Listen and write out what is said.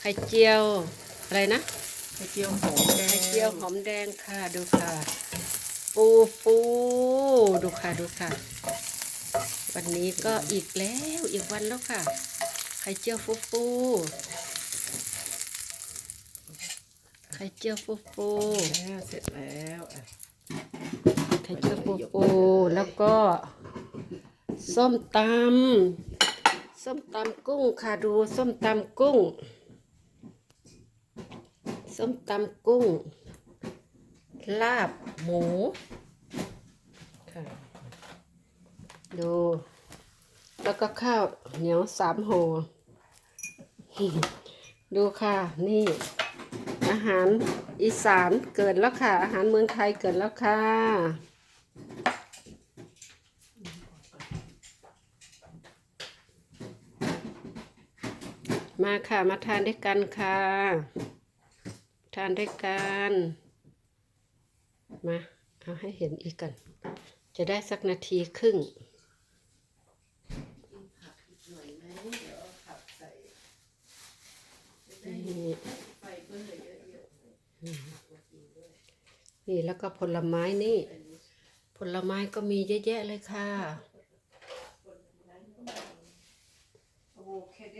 ไข่เจียวอะไรนะ ไข่เจียวหอมแดงไข่เจียวหอมแดงค่ะดูค่ะ ปูปูดูค่ะดูค่ะ วันนี้ก็อีกแล้วอีกวันแล้วค่ะ ไข่เจียวฟูฟูไข่เจียวฟูฟูแล้วเสร็จแล้วอะไข่เจียวฟูฟูแล้วก็ส้มตำ ส้มตำกุ้งค่ะดูส้มตำกุ้ง ส้มตำกุ้ง ลาบหมูค่ะดู แล้วก็ข้าวเหนียวสามห่อดูค่ะนี่ อาหารอีสานเกิดแล้วค่ะ อาหารเมืองไทยเกิดแล้วค่ะ มาค่ะมาทานด้วยกันค่ะ ทานด้วยกัน มา เอาให้เห็นอีกกัน จะได้สักนาทีครึ่งนี่แล้วก็ผลไม้นี่ ผลไม้ก็มีเยอะแยะเลยค่ะอะโวคาโด